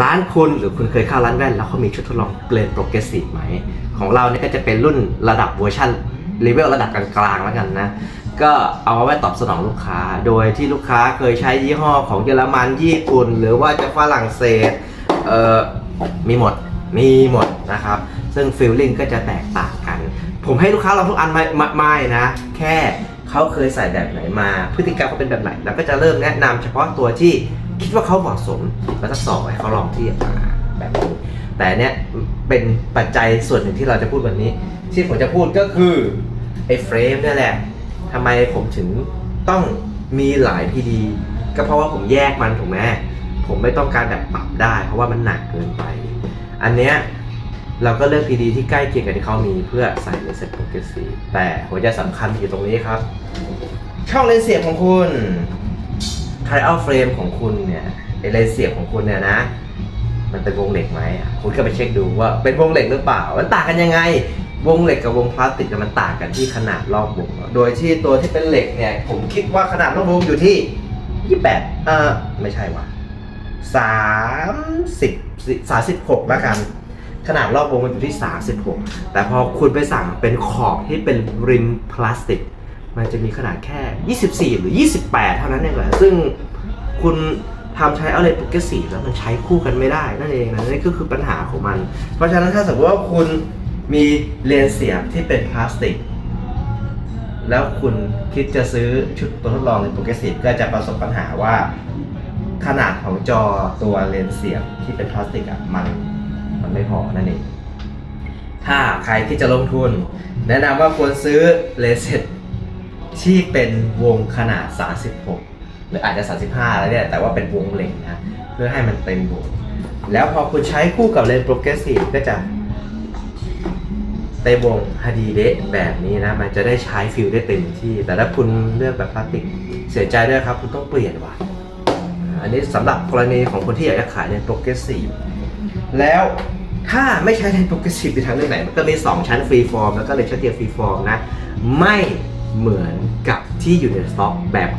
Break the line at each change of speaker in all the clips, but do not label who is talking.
ร้านคุณหรือคุณเคยเข้าร้านแว่น แล้วเขามีชุดทดลองเลนโปรเกรสซีฟไหม ของเราเนี่ยก็จะเป็นรุ่นระดับเวอร์ชันเลเวลระดับกลางๆแล้วกันนะ ก็เอาไว้ตอบสนองลูกค้า โดยที่ลูกค้าเคยใช้ยี่ห้อของเยอรมันญี่ปุ่น หรือว่าจะฝรั่งเศสเอ่อมีหมดมีหมดนะครับ ซึ่งฟีลลิ่งก็จะแตกต่างกัน ผมให้ลูกค้าลองทุกอันไม่ไม่ไม่นะ แค่เขาเคยใส่แบบไหนมา พฤติกรรมเขาเป็นแบบไหน แล้วก็จะเริ่มแนะนำเฉพาะตัวที่ คิดว่าเขาเหมาะสมแล้วก็สอบให้เขาลองเที่มาแบบนี้แต่เนี้ยเป็นปัจจัยส่วนหนึ่งที่เราจะพูดวันนี้ ที่ผมจะพูดก็คือไอ้เฟรมเนี่ยแหละทำไมผมถึงต้องมีหลายพีดีก็เพราะว่าผมแยกมันถูกไหมผมไม่ต้องการแบบปรับได้ เพราะว่ามันหนักเกินไป อันเนี้ยเราก็เลือก PD ที่ใกล้เคียงกับที่เขามีเพื่อใส่ในเซ็ตโปรเกรสซีแต่หัวใจสำคัญอยู่ตรงนี้ครับ ช่องเลนส์เสียบของคุณ ไทเอาเฟรมของคุณเนี่ยไอเลนเสียบของคุณเนี่ยนะ มันเป็นวงเหล็กไหมคุณก็ไปเช็คดูว่าเป็นวงเหล็กหรือเปล่า มันต่างกันยังไง วงเหล็กกับวงพลาสติกมันต่างกันที่ขนาดรอบวง โดยที่ตัวที่เป็นเหล็กเนี่ย ผมคิดว่าขนาดรอบวงอยู่ที่28เอ่อไม่ใช่ว่ะ30 36แล้วกัน ขนาดรอบวงมันอยู่ที่36แต่พอคุณไปสั่งเป็นขอบที่เป็นริมพลาสติก มันจะมีขนาดแค่ 24 หรือ 28 เท่านั้นเองแหละซึ่งคุณทำใช้อะไรโปรเกสีแล้วมันใช้คู่กันไม่ได้นั่นเองนะนี่ก็คือปัญหาของมัน เพราะฉะนั้นถ้าสมมติว่าคุณมีเลนส์เสียบที่เป็นพลาสติก แล้วคุณคิดจะซื้อชุดตัวทดลองในโปรเกรสซีก็จะประสบปัญหาว่าขนาดของจอตัวเลนส์เสียบที่เป็นพลาสติกอะมันมันไม่พอนั่นเองถ้าใครที่จะลงทุน แนะนำว่าควรซื้อเลนส์ ที่เป็นวงขนาด 36 หรืออาจจะ 35 แล้วเนี่ยแต่ว่าเป็นวงเหล็กนะ เพื่อให้มันเต็มวง แล้วพอคุณใช้คู่กับเลนส์โปรเกรสซีฟก็จะเต็มวงฮดีเดะแบบนี้นะ มันจะได้ใช้ฟิลได้เต็มที่ แต่ถ้าคุณเลือกแบบพลาสติกเสียใจด้วยครับ คุณต้องเปลี่ยนว่ะอันนี้สำหรับกรณีของคนที่อยากจะขายเลนส์โปรเกรสซีฟแล้วถ้าไม่ใช้เลนส์โปรเกรสซีฟในทางเลือกไหน มันก็มี 2 ชั้นฟรีฟอร์มแล้วก็เลนส์ชั้นเดียวฟรีฟอร์มนะ ไม่ เหมือนกับที่อยู่ในสต็อกแบบ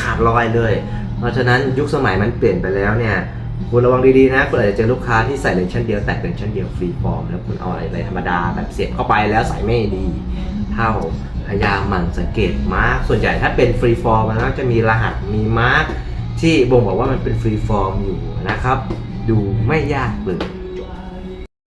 ขาดลอยเลย เพราะฉะนั้นยุคสมัยมันเปลี่ยนไปแล้วเนี่ยคุณระวังดีๆนะคุณอาจจะเจอลูกค้าที่ใส่เลนชั้นเดียวแต่เป็นชั้นเดียวฟรีฟอร์มแล้วคุณเอาอะไรธรรมดาแบบเสียบเข้าไปแล้วใส่ไม่ดี เท่าพยายามหมั่นสังเกตมาร์กส่วนใหญ่ถ้าเป็นฟรีฟอร์มมันก็จะมีรหัสมีมาร์กที่บ่งบอกว่ามันเป็นฟรีฟอร์มอยู่นะครับ ดูไม่ยากเลย